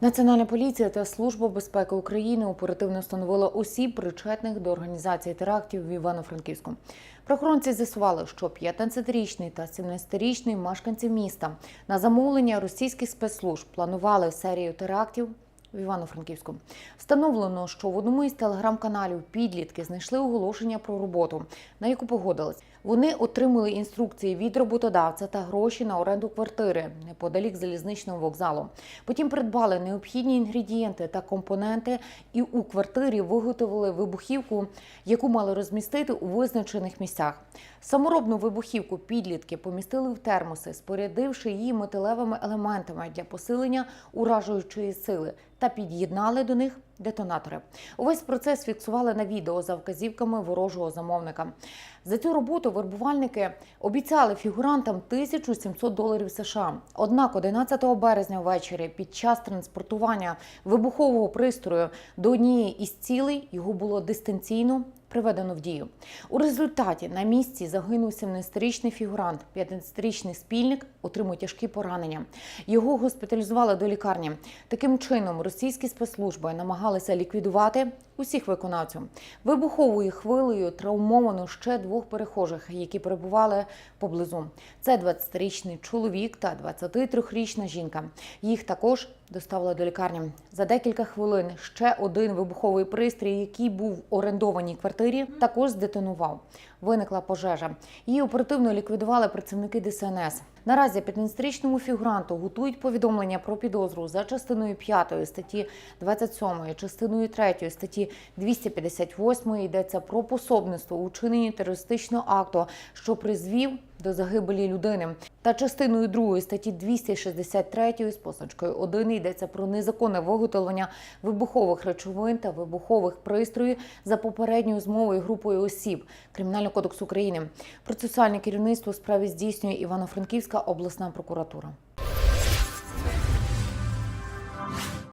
Національна поліція та служба безпеки України оперативно встановила осіб, причетних до організації терактів в Івано-Франківську. Прохоронці з'ясували, що 15-річний та 17-річний мешканці міста на замовлення російських спецслужб планували серію терактів в Івано-Франківську. Встановлено, що в одному із телеграм-каналів підлітки знайшли оголошення про роботу, на яку погодились. Вони отримали інструкції від роботодавця та гроші на оренду квартири неподалік залізничного вокзалу. Потім придбали необхідні інгредієнти та компоненти, і у квартирі виготовили вибухівку, яку мали розмістити у визначених місцях. Саморобну вибухівку підлітки помістили в термоси, спорядивши її металевими елементами для посилення уражуючої сили та під'єднали до них детонатори. Увесь процес фіксували на відео за вказівками ворожого замовника. За цю роботу вербувальники обіцяли фігурантам 1700 доларів США. Однак 11 березня ввечері під час транспортування вибухового пристрою до однієї із цілей його було дистанційно приведено в дію. У результаті на місці загинув 17-річний фігурант, 15-річний спільник отримує тяжкі поранення. Його госпіталізували до лікарні. Таким чином, російські спецслужби намагалися ліквідувати усіх виконавців. Вибуховою хвилею травмовано ще двох перехожих, які перебували поблизу. Це 20-річний чоловік та 23-річна жінка. Їх також доставили до лікарні. За декілька хвилин ще один вибуховий пристрій, який був в орендованій квартирі, також здетонував. Виникла пожежа. Її оперативно ліквідували працівники ДСНС. Наразі 15-річному фігуранту готують повідомлення про підозру за частиною 5 статті 27, частиною 3 статті 258 йдеться про пособництво у чиненні терористичного акту, що призвів до загибелі людини. Та частиною 2 статті 263 з позначкою 1 йдеться про незаконне виготовлення вибухових речовин та вибухових пристроїв за попередньою змовою групою осіб Кримінального кодексу України. Процесуальне керівництво у справі здійснює Івано-Франківська обласна прокуратура.